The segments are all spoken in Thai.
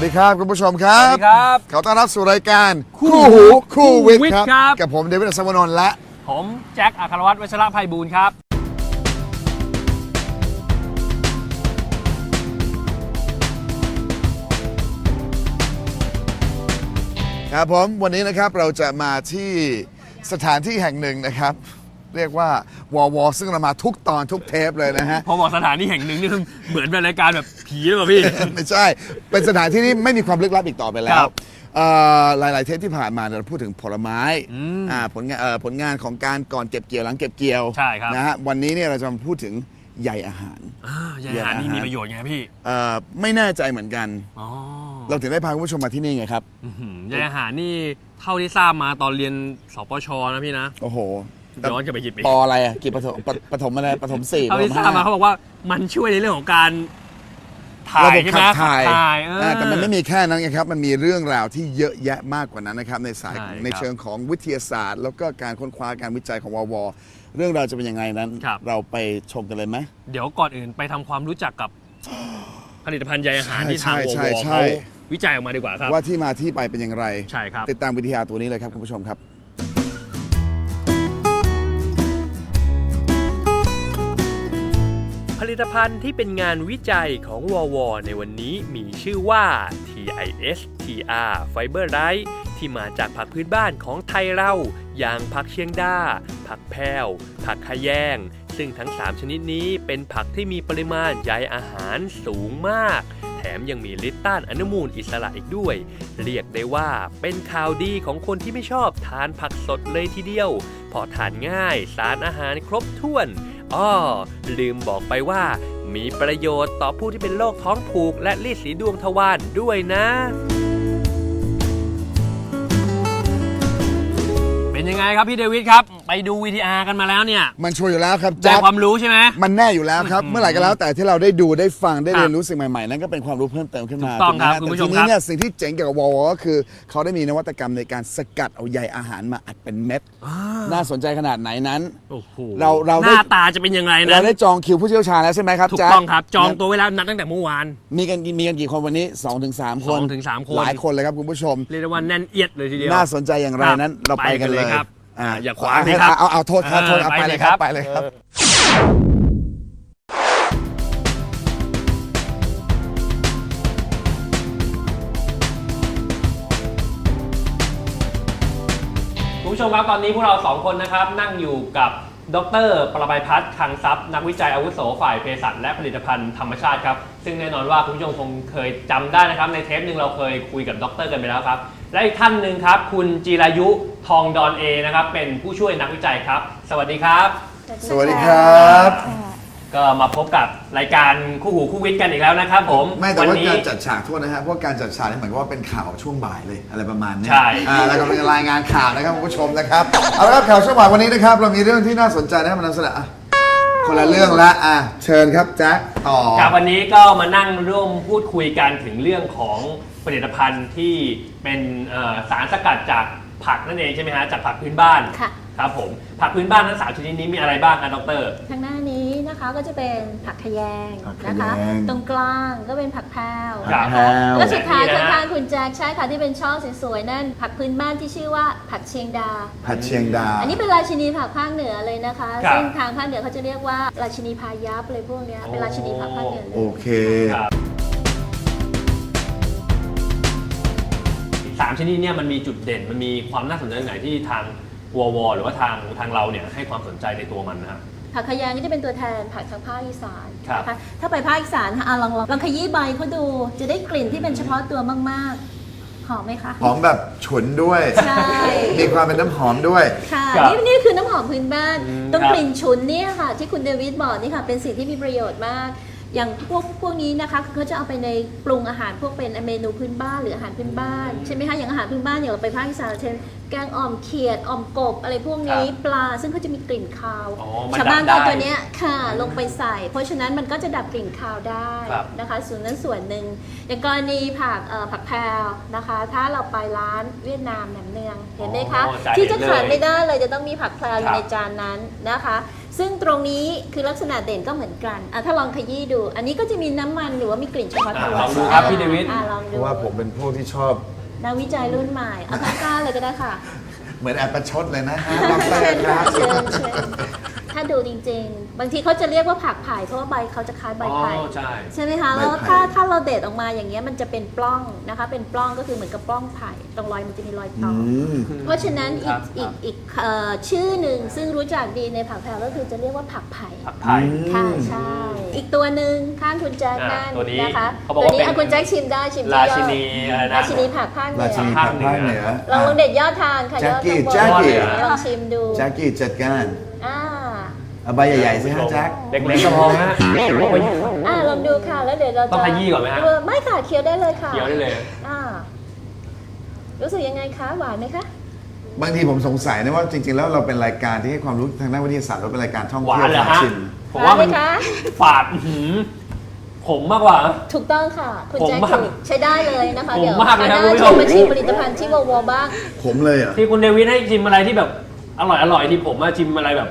วัสดีครับคุณผู้ชมครัสวับสดีครับขอต้อนรับสู่รายการคู่หูคู่วิทย์วิทย์ครับครับกับผมเดวิดอัศวนนท์และ ผมแจ็คอัครวัตรวัชระภัยบูลย์ครับ ครับผมวันนี้นะครับเราจะมาที่สถานที่แห่งหนึ่งนะครับ เรียกว่าวอวอซึ่งเรามาทุกตอนทุกเทปเลยนะฮะ พอบอกสถานที่แห่งหนึ่งนี่มันเหมือนเป็นรายการแบบผีหรือเปล่าพี่ ไม่ใช่ เป็นสถานที่ที่ไม่มีความลึกลับอีกต่อไปแล้คว รับเอ่อหลาย ๆ เทปที่ผ่านมาเราพูดถึงผลไม้อืมอ่าผลงานเอ่อผลงานของการก่อนเก็บเกี่ยวหลังเก็บเกี่ยวใช่ครับ นะฮะวันนี้เนี่ยเราจะมาพูดถึงใยอาหาร อ่าใยอาหารนี่มีประโยชน์ไงพี่ เอ่อไม่แน่ใจเหมือนกัน อ๋อเราถึงได้พาคุณผู้ชมมาที่นี่ไงครับ อื้อหือใยอาหารนี่เท่าที่ทราบมาตอนเรียนสปชนะพี่นะ โอ้โห ย้อนกลับไปกี่ปีปออะไรอะกี่ปฐมปปฐมอะไรปฐมสี่เท่าที่ปทฐราบมมาห้าเขาบอกว่ามันช่วยในเรื่องของการถ่าระยบบใช่ไหมขับถ่ายขับถ่ายเออ อ่าแต่มันไม่มีแค่นั้นไงครับ มันมีเรื่องราวที่เยอะแยะมากกว่านั้นนะครับ ในสายใช่ในครับเชิงของวิทยาศาสตร์ แล้วก็การค้นคว้าการวิจัยของววเรื่องราวจะเป็นยังไงนั้น ครับ เราไปชมกันเลยไหม เดี๋ยวก่อนอื่นไปทำความรู้จักกับ ผลิตภัณฑ์ใยอาหารที่ทางใช่วใช่วใช่ เขาวิจัยออกมาดีกว่าครับ ว่าที่มาที่ไปเป็นอย่างไร ใช่ครับ ติดตามวิทยาตัวนี้เลยครับคุณผู้ชมครับ ลิตภัณฑ์ที่เป็นงานวิจัยของวอวในวันนี้มีชื่อว่า TISTR Fiber r i ที่มาจากผักพื้นบ้านของไทยเรา อย่างผักเชียงดาผักแพรวผักขะแยง ซึ่งทั้ง 3 ชนิดนี้เป็นผักที่มีปริมาณใยอาหารสูงมาก แถมยังมีฤทธิ์ต้านอนุมูลอิสระอีกด้วย เรียกได้ว่าเป็นข่าวดีของคนที่ไม่ชอบทานผักสดเลยทีเดียว พอทานง่าย สารอาหารครบถ้วน อ้อลืมบอกไปว่า มีประโยชน์ต่อผู้ที่เป็นโรคท้องผูกและลีดสีดวงทวารด้วยนะ เป็นยังไงครับพี่เดวิดครับ ไปดู VTR กันมาแล้วเนี่ยมันช่วยอยู่แล้วครับได้แจ๊บความรู้ใช่ไหม มันแน่อยู่แล้วครับ เมื่อไหร่ก็แล้วแต่ที่เราได้ดูได้ฟังได้ครับเรียนรู้สิ่งใหม่ๆ นั่นก็เป็นความรู้เพิ่มเติมขึ้นมาถูกต้องครับถูกไหมฮะคุณผู้ชแต่มทีครันี้บเนี่ยสิ่งที่เจ๋งเกี่ยวกับวอลก็คือ เขาได้มีนวัตกรรมในการสกัดเอาใยอาหารมาอัดเป็นเม็ดน่าสนใจขนาดไหนนั้น โอ้โหเราเราหได้ น้าตาจะเป็นยังไงนะ เราได้จองคิวผู้เชี่ยวชาญแล้วใช่ไหมครับถูกแจ๊ต้องครับ จองตัวไว้แล้วนัดตั้งแต่เมื่อวาน มีกันมีกันกี่คนวันนี้2อถึงสคนสองถึงสามคน หลายคนเลยครับคุณผู้ชม เรียกได้ว่าแน่นเอียดเลยทีเดียว น่าสนใจอย่างไรนั้นครับเราไปกันเลยไปกันเลยครับ อ่าอย่าขวางสิครับเอาเอาโทษครับโทษเอาอ่าไปไปเลเลยยคครัรับบไปเลยครับคุณผู้ชมครับตอนนี้พวกเราสองคนนะครับนั่งอยู่กับดรประบายพัฒน์คังทรัพย์นักวิจัยอาวุโสฝ่ายเภสัชและผลิตภัณฑ์ธรรมชาติครับ ซึ่งแน่นอนว่าคุณผู้ชมคงเคยจำได้นะครับ ในเทปหนึ่งเราเคยคุยกับดรกันไปแล้วครับ และอีกท่านหนึ่งครับ คุณจีรายุทองดอนเอนะครับ เป็นผู้ช่วยนักวิจัยครับ สวัสดีครับ สวัสดีครับ ก็มาพบกับรายการคู่หูคู่วิทย์กันอีกแล้วนะครับผมไม่แต่วัว่านี้การจัดฉากโทษนะฮะเพราะการจัดฉากนี่เหมือนกับว่าเป็นข่าวช่วงบ่ายเลยอะไรประมาณเนี้ยใช่ อ่าแล้วก็เป็นรายงานข่าวนะครับคุณผู้ชมนะครับเอาละครับข่าวช่วงบ่ายวันนี้นะครับ เรามีเรื่องที่น่าสนใจนะมานำเสนออะคนละเรื่องละอะเชิญครับแจ็คต่อ ครับวันนี้ก็มานั่งร่วมพูดคุยกันถึงเรื่องของ ผลิตภัณฑ์ที่เป็นเอ่อสารสกัดจากผักนั่นเองใช่ไหมฮะจากผักพื้นบ้านค่ะ ครับผมผักพื้นบ้านทั้งสามชนิดนี้มีอะไรบ้างครับดร ทางหน้านี้นะคะก็จะเป็นผักขยงผักขยงนะคะ ตรงกลางก็เป็นผักแพรวครับนะคะแล้วสุดท้ายแบบนี้นะข้างๆคุณแจ็คใช่ค่ะที่เป็นช่อสวยๆนั่น ผักพื้นบ้านที่ชื่อว่าผักเชียงดา ผัดเชียงดา อันนี้เป็นราชินีผักภาคเหนือเลยนะคะ ครับซึ่งทางภาคเหนือเขาจะเรียกว่าราชินีพายัพอะไรพวกเนี้ยเป็นราชินีผักภาคเหนือเลย โอเค ครับ สามชนิดเนี่ยมันมีจุดเด่นมันมีความน่าสนใจตรงไหนที่ทางววหรือว่าทางทางเราเนี่ยให้ความสนใจในตัวมันนะครับ ผักขยงก็จะเป็นตัวแทนผักทางภาคอีสานครับนะคะถ้าไปภาคอีสานค่ะอะลองลองลองขยี้ใบเขาดู จะได้กลิ่นที่เป็นเฉพาะตัวมากๆ หอมไหมคะ หอมแบบฉุนด้วย ใช่ มีความเป็นน้ำหอมด้วย ค่ะครับนี่นี่คือน้ำหอมพื้นบ้านอืมตรงครับกลิ่นฉุนเนี่ยค่ะ ที่คุณเดวิดบอกนี่ค่ะ เป็นสิ่งที่มีประโยชน์มาก อย่างพวกพวกนี้นะคะคือเขาจะเอาไปในปรุงอาหารพวกเป็นเมนูพื้นบ้านหรืออาหารพื้นบ้านใช่ไหมคะอย่างอาหารพื้นบ้านอย่างเราไปภาคอีสานเช่นแกงอ่อมเขียดอ่อมกบอะไรพวกนี้ปลา ซึ่งเขาจะมีกลิ่นคาวอ๋อมันชาวบ้านดัก็บได้เอาตัวเนี้ยค่ะ ลงไปใส่ เพราะฉะนั้นมันก็จะดับกลิ่นคาวได้ครับนะคะ ส่วนนั้นส่วนหนึ่งอย่างกรณีผักเอ่อผักแพรวนะคะ ถ้าเราไปร้านเวียดนามแหนมเนืองเห็นไหมคะ อ๋อจะที่เห็จะนเลยขาดไม่ได้เลยจะต้องมีผักแพรวอครัยู่บในจานนั้นนะคะ ซึ่งตรงนี้คือลักษณะเด่นก็เหมือนกันอะถ้าลองขยี้ดู อันนี้ก็จะมีน้ำมันหรือว่ามีกลิ่นเฉพาะตัวอะลองดูครับพี่เดวิด อะลองเพดูราะว่าผมเป็นพวกที่ชอบ นักวิจัยรุ่นใหม่เอาทั้งกล้าเลยก็ได้ค่ะเหมือนแอบประชดเลยนะฮะดอกเตอเชิญรคค่ะรับ เชิญเชิญ ถ้าดูจริง ๆ บางทีเขาจะเรียกว่าผักไผ่เพราะว่าใบเขาจะคล้ายใบอ๋อไผ่ใช่ ใช่ไหมคะใบไผ่แล้วถ้าถ้าเราเด็ดออกมาอย่างเงี้ยมันจะเป็นปล้องนะคะ เป็นปล้องก็คือเหมือนกับปล้องไผ่ตรงรอยมันจะมีรอยต่อออืมเพราะฉะนั้นคอีรักบ อีกอีกเอ่อชื่อหนึ่งซึ่งรู้จักดีในผักแพรวก็คือจะเรียกว่าผักไผ่ผักไทย ค่ะใช่ อีกตัวหนึ่งข้างคุณแจ็คอ่านั่นตัวนี้นะคะเขาบอกตัวว่านี้เป็น อะคุณแจ็คชิมได้ชิมที่ราอดชินีอะไรนะ ราชินีผักภาคเหนืราอชินีผักภาคเหนือ ลองลองเด็ดยอดทานค่ะยอดแจ็คกี้ข้างบนแจ็คกี้ ลองชิมดู แจ็คกี้จัดการอ่า เอาใบใหญ่ๆสิฮะแจ็คเล็กๆก็พอฮะโอ้ยอ่าลองดูค่ะ แล้วเดี๋ยวเราจะต้องขยี้ก่อนไหมฮะ เไม่ค่ะเคี้ยวได้เลยค่ะเขียวได้เลย อ่ารู้สึกยังไงคะหวานไหมคะบางทีผมสงสัยนะว่าจริง ๆ แล้วเราเป็นรายการที่ให้ความรู้ทางด้านวิทยาศาสตร์เราเป็นรายการท่องหวาเที่ยนวเหรอท้าฮะชิมผมว่ามันหวานไหมคะฝาดอื้อหือผมมากกว่า ถูกต้องค่ะ คุณผมแจ็คมากถูกใช้ได้เลยนะคะผมเดี๋ยวมากเลยครับคณะคุณผู้ชชมมมาชิมผลิตภัณฑ์ที่วอวบ้าง ผมเลยเหรอะ ที่คุณเดวิดให้ชิมอะไรที่แบบอร่อยอร่อยที่ผมมาชิมอะไรแบบ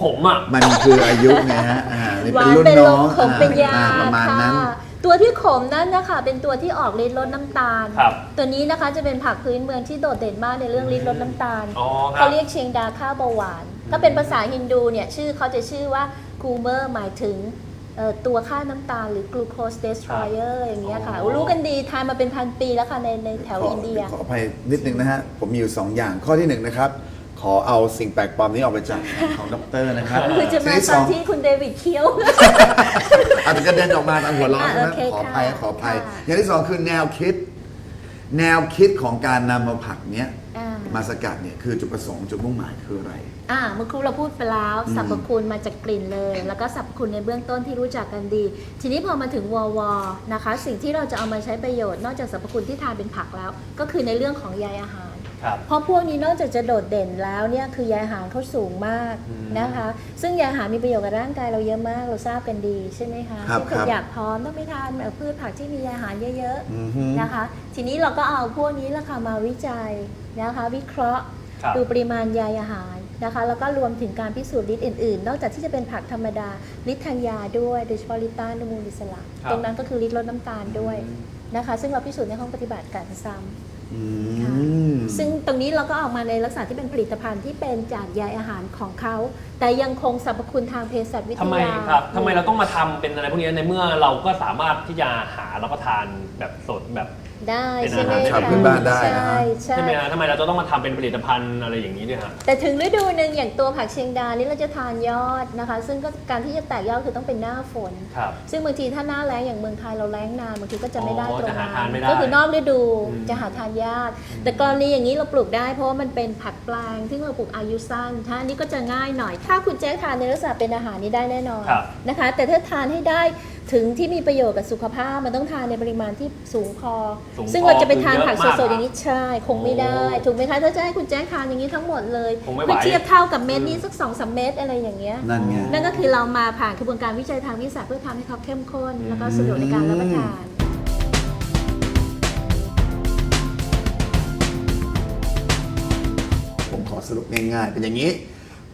ขมๆอะ มันคืออายุไงฮะ อ่านี่หเป็นวานรุ่นเป็นน้ลองมขมเป็นยาอ่ประมาณนั้น ค่ะตัวที่ขมนั้นนะคะ เป็นตัวที่ออกฤทธิ์ลดน้ำตาล ครับ ตัวนี้นะคะจะเป็นผักพื้นเมืองที่โดดเด่นมากในเรื่องฤทธิ์ลดน้ำตาล อ๋อครัเขาบ เรียกเชียงดาข้าวเบาหวาน ถ้าเป็นภาษาฮินดูเนี่ยชื่อเขาจะชื่อว่ากูเมอร์หมายถึงเอ่อตัวค่าน้ำตาลหรือ glucose destroyer อย่างเงี้ยค่ะอ๋อ รู้กันดีทานมาเป็นพันปีแล้วค่ะในในแถวขออินเดีย ขออภัยนิดนึงนะฮะ ผมมีอยู่ 2 อย่างข้อที่ 1 นะครับ ขอเอาสิ่งแปลกปลอมนี้ออกไปจากของด็อกเตอร์นะครับคือจะมาสิ่งที่ตสออนงที่คุณเดวิดเคี้ยว อาจจะกระเด็นออกมาทางหัวเร้อนอะนะโอเคขออภัยค่ะขออภัยค่ะอย่างที่สองคือแนวคิด แนวคิดของการนำมาผักเนี้ยอ่ามาสกัดเนี่ยคือจุดประสงค์จุดมุ่งหมายคืออะไร อ่าเมื่อครู่เราพูดไปแล้วอืมสรรพคุณมาจากกลิ่นเลย แล้วก็สรรพคุณในเบื้องต้นที่รู้จักกันดี ทีนี้พอมาถึงวอวนะคะ สิ่งที่เราจะเอามาใช้ประโยชน์นอกจากสรรพคุณที่ทานเป็นผักแล้ว ก็คือในเรื่องของใยอาหารครับ เพราะพวกนี้นอกจากจะโดดเด่นแล้วเนี่ยคือใยอาหารเขาสูงมากอืมนะคะ ซึ่งใยอาหารมีประโยชน์กับร่างกายเราเยอะมากเราทราบกันดีใช่ไหมคะครับที่คุคณรับอยากพร้อมต้องไปทานแบบพืชผักที่มีใยอาหารเยอะอือฮึๆนะคะ ทีนี้เราก็เอาพวกนี้แหละค่ะมาวิจัยนะคะ วิเคราะห์ครับดูปริมาณใยอาหารนะคะแล้วก็รวมถึงการพิสูจน์ฤทธิ์อื่นๆ นอกจากที่จะเป็นผักธรรมดาฤทธิ์ทางยาด้วย โดยเฉพาะฤทธิ์ต้านอนุมูลอิสระครับตรงนั้นก็คือฤทธิ์ลดน้ำตาลด้วยนะคะ ซึ่งเราพิสูจน์ในห้องปฏิบัติการซ้ำ อืค่ะมซึ่งตรงนี้เราก็ออกมาในลักษณะที่เป็นผลิตภัณฑ์ที่เป็นจากใยอาหารของเขา แต่ยังคงสรรพคุณทางเภสัชวิททำไมยาครับทำไมเราต้องมาทำเป็นอะไรพวกนี้ในเมื่อเราก็สามารถที่จะหารับประทานแบบสดแบบ ได้เป็นใช่ไหมอาหารคะชาวพื้นบ้านได้นะฮะใช่ใช่ ใช่ไหมฮะทำไมเราจะต้องมาทำเป็นผลิตภัณฑ์อะไรอย่างนี้ด้วยฮะ แต่ถึงฤดูหนึ่งอย่างตัวผักเชียงดานี่เราจะทานยอดนะคะ ซึ่งก็การที่จะแตกยอดคือต้องเป็นหน้าฝน ครับ ซึ่งบางทีถ้าหน้าแล้งอย่างเมืองไทยเราแล้งนานบางทีก็จะไม่ได้อ๋อตรงจะหานั้ทานนไม่ได้ก็คือนอกฤดูอืม จะหาทานยาก แต่กรณีอย่างนี้เราปลูกได้ เพราะว่ามันเป็นผักแปลงที่เราปลูกอายุสั้นถ้าอันนี้ก็จะง่ายหน่อย ถ้าคุณแจ๊คทานในลักษณะเป็นอาหารนี้ได้แน่นอนครับ นะคะ แต่ถ้าทานให้ได้ถึงที่มีประโยชน์กับสุขภาพมันต้องทานในปริมาณที่สูงพอ สูงซึ่งเราจะไปพอทานผักคือเยอะสมากดๆอย่างนี้ใช่คงไม่ได้ โอ้ถูกไหมคะถ้าจะให้คุณแจ๊คทานอย่างนี้ทั้งหมดเลยคงไม่ไหวคือเทียบเท่ากับเม็ดนี้สักสองสามเม็ดอะไรอย่างเงี้ย นั่นไง นั่นก็คือเรามาผ่านกระบวนการวิจัยทางวิทยาศาสตร์เพื่อทำให้เขาเข้มข้น แล้วก็สะดวกในการรับประทาน สรุปง่ายๆ เป็นอย่างนี้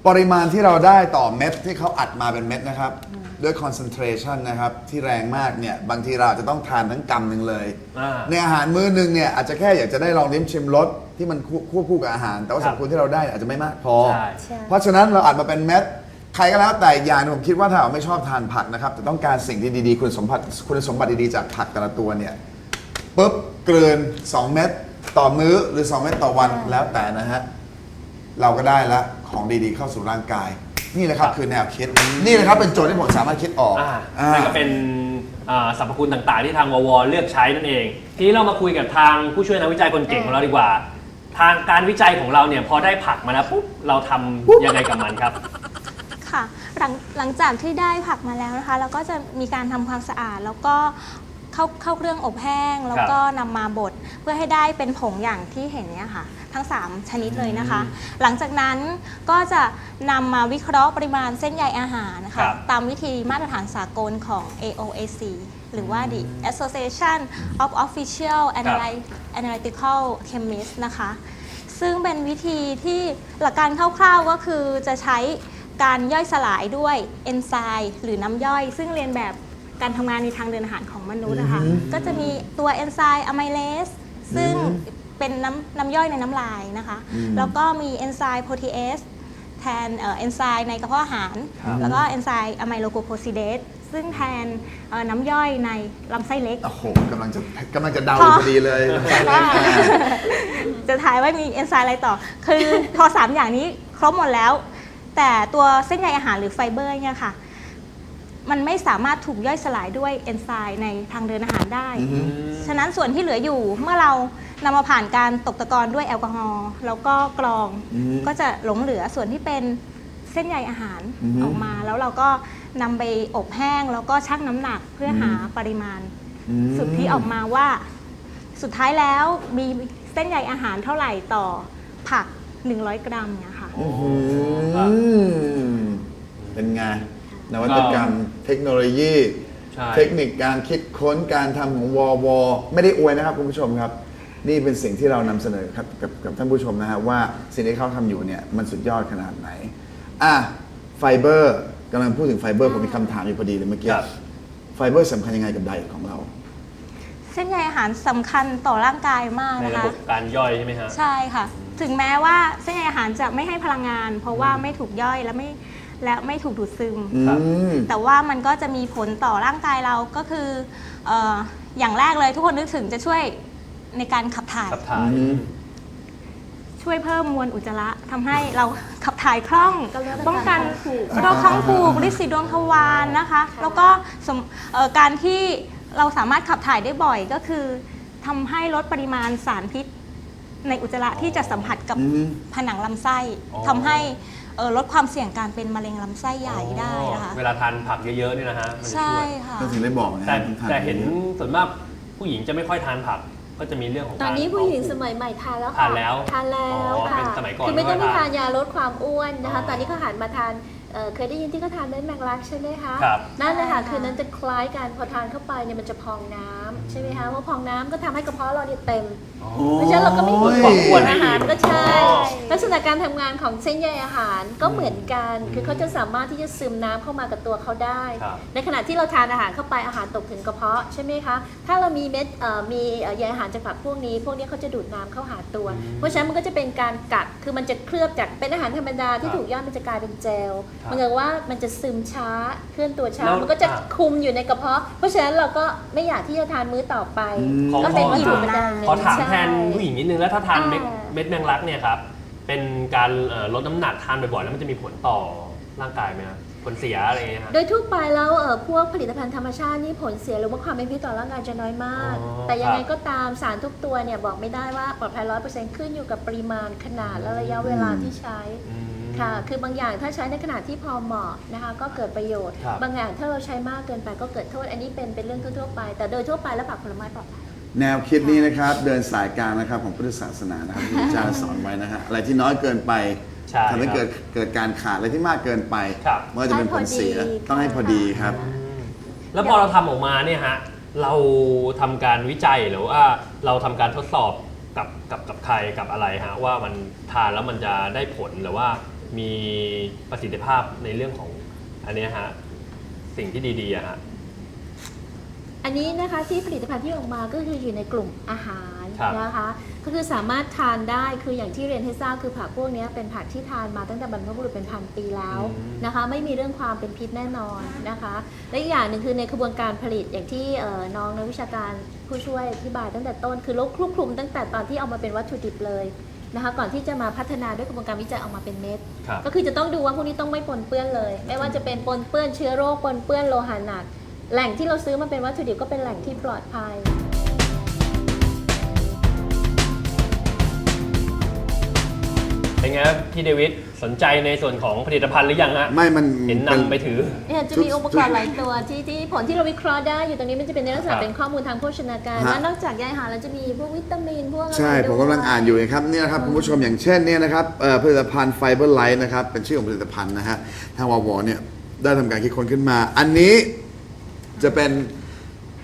ปริมาณที่เราได้ต่อเม็ดที่เขาอัดมาเป็นเม็ดนะครับ ด้วย concentration นะครับ ที่แรงมากเนี่ย บางทีเราอาจจะต้องทานทั้งกำหนึ่งเลย อ่า ในอาหารมื้อหนึ่งเนี่ยอาจจะแค่อยากจะได้ลองลิ้มชิมรสที่มันควควบคู่กับอาหาร แต่ว่าครัสรบรพคุณที่เราได้อาจจะไม่มากพอ ใช่ ใช่ เพราะฉะนั้นเราอัดมาเป็นเม็ดใครก็แล้วแต่อย่างหนึ่งผมคิดว่าถ้าเราไม่ชอบทานผักนะครับ แต่ต้องการสิ่งที่ดีๆ คุณสมบัติคุณสมบัติดีๆ จากผักแต่ละตัวเนี่ยปุ๊บเกลืน2 เม็ดต่อมื้อหรือ 2 เม็ดต่อวันแล้วแต่นะฮะ เราก็ได้ละของดีๆเข้าสู่ร่างกาย นี่นะครับคือแนวคิดนี่นะครับเป็นโจทย์ที่ผมสามารถคิดออกอ่าอ่า นั่นก็เป็นอ่าสรรพคุณต่างๆ ที่ทางววเลือกใช้นั่นเอง ทีนี้เรามาคุยกับทางผู้ช่วยนักวิจัยคนเก่งของเราดีกว่า ทางการวิจัยของเราเนี่ยพอได้ผักมาแล้วปุ๊บเราทำยังไงกับมันครับ ค่ะหลังหลังจากที่ได้ผักมาแล้วนะคะ เราก็จะมีการทำความสะอาด แล้วก็ เข้าเข้าเครื่องอบแห้ง แล้วก็นำมาบดเพื่อให้ได้เป็นผงอย่างที่เห็นเนี่ยค่ะ ทั้ง 3 ชนิดเลยนะคะ หลังจากนั้นก็จะนำมาวิเคราะห์ปริมาณเส้นใยอาหารนะครัคะบตามวิธีมาตรฐานสากลของ AOAC หรือว่า the Association of Official Analy- Analytical Chemists นะคะ ซึ่งเป็นวิธีที่หลักการคร่าวๆก็คือจะใช้การย่อยสลายด้วยเอนไซม์หรือน้ำย่อย ซึ่งเรียนแบบ การทำงานในทางเดินอาหารของมนุษย์นะคะอือฮึก็จะมีตัวเอนไซม์อะไมเลสซึ่งเป็นน้ำน้ำย่อยในน้ำลายนะคะ อืมแล้วก็มีเอนไซม์โปรตีเอสแทนเอนไซม์ในกระเพาะอาหาร ครับ แล้วก็เอนไซม์อะไมโลโกโพซิเดสซึ่งแทนเอ่อน้ำย่อยในลำไส้เล็ก โอ้โหกำลังจะกำลังจะเดาอยู่พอดีเลยว่าจะถ่ายว่ามีเอนไซม์อะไรต่อ คือพอสามอย่างนี้ครบหมดแล้ว แต่ตัวเส้นใยอาหารหรือไฟเบอร์เนี่ยค่ะ มันไม่สามารถถูกย่อยสลายด้วยเอนไซม์ในทางเดินอาหารได้ อือฮึฉะนั้นส่วนที่เหลืออยู่เมื่อเรานำมาผ่านการตกตะกอนด้วยแอลกอฮอล์แล้วก็กรอง อือฮึก็จะหลงเหลือส่วนที่เป็นเส้นใยอาหารอือฮึออกมา แล้วเราก็นำไปอบแห้ง แล้วก็ชั่งน้ำหนักเพื่อหาปริมาณอืมสุดที่ออกมาว่า สุดท้ายแล้วมีเส้นใยอาหารเท่าไหร่ต่อผัก 100 กรัมเนี่ยค่ะ อื้อหืครับอเป็นไง นวัตกรรม เทคโนโลยี ใช่ เทคนิคการคิดค้นการทำของวอวอไม่ได้อวยนะครับคุณผู้ชมครับ นี่เป็นสิ่งที่เรานำเสนอครับกับกับท่านผู้ชมนะฮะว่าสิ่งที่เขาทำอยู่เนี่ยมันสุดยอดขนาดไหน อะไฟเบอร์กำลังพูดถึงไฟเบอร์ผมมีคำถามอยู่พอดีเลยเมื่อกี้ครับ ไฟเบอร์สำคัญยังไงกับไดเอทของเรา เส้นใยอาหารสำคัญต่อร่างกายมากในนะระคะ บบการย่อยใช่ไหมฮะ ใช่ค่ะ ถึงแม้ว่าเส้นใยอาหารจะไม่ให้พลังงาน เพราะว่าไม่ถูกย่อยและไม่ และไม่ถูกดูดซึม อืครับมแต่ว่ามันก็จะมีผลต่อร่างกายเราก็คือเอออย่างแรกเลยทุกคนนึกถึงจะช่วยในการขับถ่าย ขับถ่าย อืม ช่วยเพิ่มมวลอุจจาระทำให้เราขับถ่ายคล่อง ก็ลดอาการป้องกันท้องผูก โรคท้องผูกริดสีดวงทวารนะคะ แล้วก็สมเอ่อการที่เราสามารถขับถ่ายได้บ่อยก็คือทำให้ลดปริมาณสารพิษในอุจจาระที่จะสัมผัสกับอืม ผนังลำไส้อ๋อ ทำให้ เอ่อลดความเสี่ยงการเป็นมะเร็งลำไส้ใหญ่ได้นะคะ เวลาทานผักเยอะๆเนี่ยนะฮะมันจะใช่ช่วยค่ะ ก็ถึงได้บอกนะแต่ต้องทาแต่เห็นส่วนมากผู้หญิงจะไม่ค่อยทานผักก็จะมีเรื่องของตอนการนี้ผู้หญิงสมัยใหม่ทานแล้วค่ะทานแล้วทานแล้วอ๋อค่ะเป็นสมัยก่อนคือไม่ต้องไม่ไปค่อยทานทานยาลดความอ้วนนะคะ อ๋อตอนนี้เขาหันมาทานเอ่อเคยได้ยินที่เขาทานเม็ดแมงลักใช่ไหมคะครับ นั่นแหละค่ะใช่ค่ะ คือนั้นจะคล้ายกันพอทานเข้าไปเนี่ยมันจะพองน้ำใช่ไหมคะเพราะพองน้ำก็ทำให้กระเพาะเราเนี่ยเต็มอ๋อ เพราะฉะนั้นเราก็ไม่โอ้มียของอ้วนอาหารอีกก็ใช่อ๋อลักษณะการทำงานของเส้นใยอาหารก็เหมือนกัน คือเขาจะสามารถที่จะซึมน้ำเข้ามากับตัวเขาได้ ครับ ในขณะที่เราทานอาหารเข้าไปอาหารตกถึงกระเพาะใช่ไหมคะ ถ้าเรามีเม็ดเอ่อมีเอ่อใยอาหารจากผักพวกนี้ พวกนี้เขาจะดูดน้ำเข้าหาตัว เพราะฉะนั้นมันก็จะเป็นการกัด คือมันจะเคลือบจากเป็นอาหารธรรมดาที่ครับถูกย่อยมันจะกลายเป็นเจลครับเหมันก็ว่ามันจะซึมช้าเคลื่อนตัวช้า แล้วมันก็จะอะ คุมอยู่ในกระเพาะ เพราะฉะนั้นเราก็ไม่อยากที่จะทานมื้อต่อไป อืมขอก็เป็นวัตถุขอประดังขอถามใช่แทนผู้หญิงนิดนึงแล้วถ้าทานเม็ดอ่า เม็ดแมงลักเนี่ยครับเป็นการเอ่อลดน้ำหนักทานบ่อยๆแล้วมันจะมีผลต่อร่างกายไหมครับผลเสียอะไรอย่างเงี้ยฮะ โดยทั่วไปแล้วเอ่อพวกผลิตภัณฑ์ธรรมชาตินี่ผลเสียหรือว่าความเป็นพิษต่อร่างกายจะน้อยมาก อ๋อแต่ยังไงครับ ก็ตามสารทุกตัวเนี่ยบอกไม่ได้ว่าปลอดภัยร้อยเปอร์เซ็นต์ขึ้นอยู่กับปริมาณขนาดและระยะเวลาที่ใช้ อืม ค่ะ คือบางอย่างถ้าใช้ในขนาดที่พอเหมาะนะคะ ก็เกิดประโยชน์ ครับ บางอย่างถ้าเราใช้มากเกินไปก็เกิดโทษ อันนี้เป็นเป็นเรื่องทั่วๆไป แต่โดยทั่วไปแล้วผักผลไม้ปลอดภัย แนวคิดนี้นะครับ เดินสายกลางนะครับของพุทธศาสนานะครับที่อาจารย์สอนไว้นะฮะอะไรที่น้อยเกินไปใช่ทำให้ครับเกิดเกิดการขาดอะไรที่มากเกินไปครับ มันก็จะเป็นผลเสียให้พอดี ต้องให้พอดีครับ แล้วพอเราทำออกมาเนี่ยฮะเราทำการวิจัยหรือว่าเราทำการทดสอบกับกับกับใครกับอะไรฮะว่ามันทานแล้วมันจะได้ผลหรือว่ามีประสิทธิภาพในเรื่องของอันเนี้ยฮะสิ่งที่ดีๆอะฮะ อันนี้นะคะที่ผลิตภัณฑ์ที่ออกมาก็คืออยู่ในกลุ่มอาหารครับนะคะ ก็คือสามารถทานได้คืออย่างที่เรียนให้ทราบคือผักพวกนี้เป็นผักที่ทานมาตั้งแต่บรรพบุรุษเป็นพันปีแล้วนะคะ ไม่มีเรื่องความเป็นพิษแน่นอนนะคะ และอีกอย่างหนึ่งคือในกระบวนการผลิตอย่างที่เอ่อน้องนักวิชาการผู้ช่วยอธิบายตั้งแต่ต้น คือลบคลุกคลุมตั้งแต่ตอนที่เอามาเป็นวัตถุดิบเลยนะคะ ก่อนที่จะมาพัฒนาด้วยกระบวนการวิจัยออกมาเป็นเม็ด ครับ ก็คือจะต้องดูว่าพวกนี้ต้องไม่ปนเปื้อนเลย ไม่ว่าจะเป็นปนเปื้อนเชื้อโรคปนเปื้อนโลหะหนัก แหล่งที่เราซื้อมาเป็นวัตถุดิบก็เป็นแหล่งที่ปลอดภัย เป็นไงครับพี่เดวิดสนใจในส่วนของผลิตภัณฑ์หรือยังฮะ ไม่มันเห็นเป็นนำไปถือ เนี่ยจะมีอุปกรณ์หลายตัวที่ที่ผลที่เราวิเคราะห์ได้อยู่ตรงนี้มันจะเป็นในลักษครัณะบเป็นข้อมูลทางโภชนาการฮะว่านอกจากใยอาหารแล้วจะมีพวกวิตามินพวกอะไรใช่ผมกำลังอ่านอยู่นะครับเนี่ยนะครับคุณผู้ชมอย่างเช่นเนี่ยนะครับเอ่อผลิตภัณฑ์ไฟเบอร์ไลท์นะครับเป็นชื่อของผลิตภัณฑ์นะฮะทางววเนี่ยได้ทำการคิดค้นขึ้นมา อันนี้ จะเป็น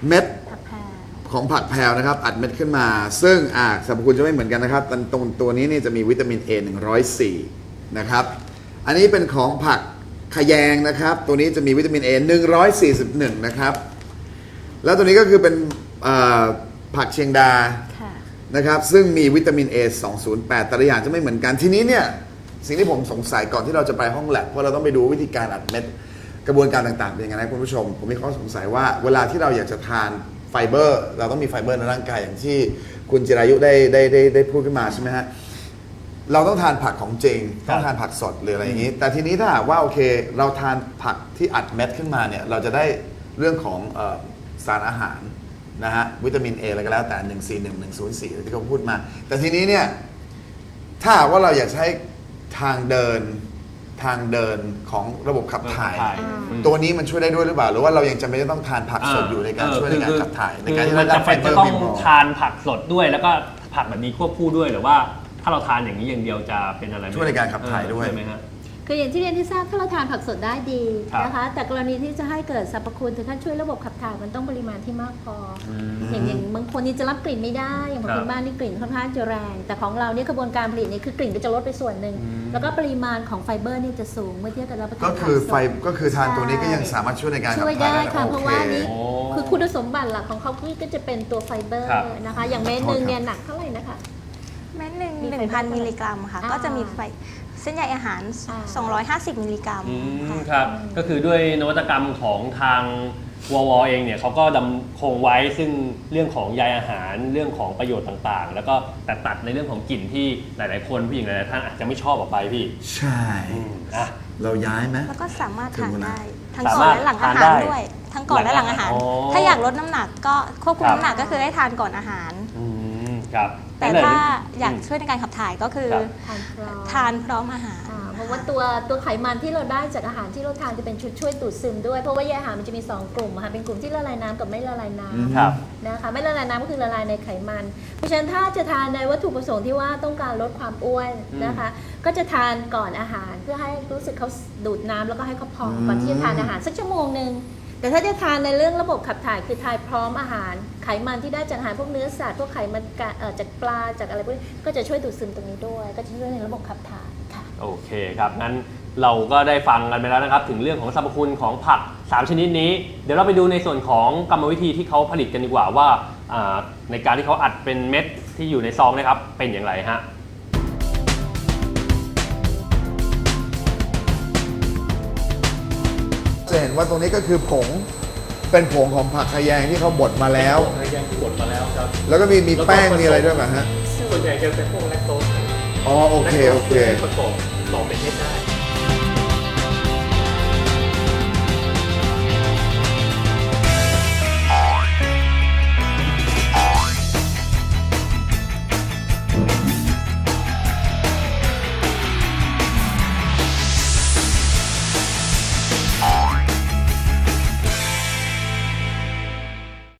เม็ดผักแพรของผักแพรวนะครับ อัดเม็ดขึ้นมา ซึ่งอ่าสรรพคุณจะไม่เหมือนกันนะครับตรงตรงตัวนี้นี่จะมีวิตามิน A 104 นะครับ อันนี้เป็นของผักขยงนะครับ ตัวนี้จะมีวิตามิน A 141 นะครับ แล้วตัวนี้ก็คือเป็นเอ่อผักเชียงดา ค่ะ นะครับซึ่งมีวิตามิน A 208 แต่ละอย่างจะไม่เหมือนกันทีนี้เนี่ย สิ่งที่ผมสงสัยก่อนที่เราจะไปห้องแลบเพราะเราต้องไปดูวิธีการอัดเม็ด กระบวนการต่างๆเป็นยังไงนะคุณผู้ชม ผมมีข้อสงสัยว่าเวลาที่เราอยากจะทานไฟเบอร์ เราต้องมีไฟเบอร์ในร่างกายอย่างที่คุณจิรายุได้ได้ได้ได้พูดขึ้นมาใช่ไหมฮะเราต้องทานผักของจริงครับต้องทานผักสดหรืออะไรอย่างนี้ แต่ทีนี้ถ้าหากว่าโอเค เราทานผักที่อัดเม็ดขึ้นมาเนี่ยเราจะได้เรื่องของเอ่อสารอาหารนะฮะวิตามิน A อะไรก็แล้วแต่ 141 104ที่เขาพูดมา แต่ทีนี้เนี่ยถ้าหากว่าเราอยากใช้ทางเดิน ทางเดินของระบบขับถ่าย ถ่าย ตัวนี้มันช่วยได้ด้วยหรือเปล่า หรือว่าเรายังจำเป็นจะต้องทานผักสดอยู่ในการช่วยในการขับถ่ายในการที่มัเรานได้จะไฟเป็นเบอร์จะต้องเพียงพอ ทานผักสดด้วย แล้วก็ผักแบบนี้ควบคู่ด้วยหรือว่า ถ้าเราทานอย่างนี้อย่างเดียวจะเป็นอะไรไหมช่วยในการขับถ่ายด้วย ใช่ไหมฮะ คืออย่างที่เรียนที่ทราบถ้าเราทานผักสดได้ดีครับนะคะ แต่กรณีที่จะให้เกิดสรรพคุณถึงขั้นช่วยระบบขับถ่ายมันต้องปริมาณที่มากพอออย่างอย่างบางคนนี่จะรับกลิ่นไม่ได้ อย่างบางคครับนบ้านนี่กลิ่นค่อนข้างจะแรง แต่ของเราเนี่ยกระบวนการผลิตเนี่ยคือกลิ่นก็จะลดไปส่วนหนึ่งแล้วก็ปริมาณของไฟเบอร์เนี่ยจะสูงเมื่อเทียบกับรับประทานก็คือผัสดไฟก็คือทานตัวนี้ก็ยังสามารถช่วยในการขับช่วยถ่ายได้ได้ค่ะโอเพราะเคว่านี่โอ้คือคุณสมบัติหลักของเขาก็จะเป็นตัวไฟเบอร์ครับนะคะ อย่างเม็ดหนึ่งเนี่ยหนักเท่าไหร่นะคะเม็ดหนึ่งมีไฟหนึ่งเบอพันร์มิลลิกรัมค่ะอ่าก็จะมีไฟ เส้นใยอาหาร อ่ 250 มิลลิกรัมอืมค่ะ ครับ ก็คือด้วยนวัตกรรมของทางววเองเนี่ยเขาก็ดำคงไว้ซึ่งเรื่องของใยอาหารเรื่องของประโยชน์ต่างๆ แล้วก็แต่ตัดในเรื่องของกลิ่นที่หลาย ๆ คนผู้หญิงหลายๆท่านอาจจะไม่ชอบออกไปพี่ใช่ อืมอะ เราย้ายไหม แล้วก็สามารถถึทางนเวลาได้ ทั้งสาก่อมานรถและหลังอาทานหารได้ด้วย ทั้งก่อนและหลังอาหาร อ๋อถ้าอยากลดน้ำหนักก็ควบคุมครับ น้ำหนักก็คือให้ทานก่อนอาหารอืม ครับแต่นั่นเลยถ้าอยากช่วยในการขับถ่ายก็คือครับ ทานพร้อมทานพร้อมอาหาร อ่าเพราะว่าตัวตัวไขมันที่เราได้จากอาหารที่เราทานจะเป็นชุดช่วยดูดซึมด้วย เพราะว่าแยอาหารมันจะมี 2 กลุ่มอะค่ะเป็นกลุ่มที่ละลายน้ำกับไม่ละลายน้อืมครับำนะคะไม่ละลายน้ำก็คือละลายในไขมัน เพราะฉะนั้นถ้าจะทานในวัตถุประสงค์ที่ว่าต้องการลดความอ้วนนะคะ ก็จะทานก่อนอาหารเพื่อให้รู้สึกเขาดูดน้ำแล้วก็ให้เขาพองก่อนที่จะทานอาหารสักชั่วโมงหนึ่ง แต่ถ้าจะทานในเรื่องระบบขับถ่ายคือทานพร้อมอาหาร ไขมันที่ได้จากอาหารพวกเนื้อสัตว์พวกไขมันกะเอ่อจากปลาจากอะไรพวกนี้ก็จะช่วยดูดซึมตรงนี้ด้วย ก็จะช่วยในระบบขับถ่ายค่ะ โอเคครับงั้นเราก็ได้ฟังกันไปแล้วนะครับ ถึงเรื่องของสรรพคุณของผัก 3 ชนิดนี้ เดี๋ยวเราไปดูในส่วนของกรรมวิธีที่เขาผลิตกันดีกว่าว่าอ่าในการที่เขาอัดเป็นเม็ดที่อยู่ในซองนะครับเป็นอย่างไรฮะ จะเห็นว่าตรงนี้ก็คือผงเป็นผงของผักขยงที่เขาบดมาแล้วแยงที่บดมาแล้วครับแล้วก็มีมีแป้งมีอะไรด้วยป่ะฮะ ส่วนใหญ่จะเป็นพวกแลคโตสอ๋อโอเคโอเคประกอบหล่อเป็นเม็ดได้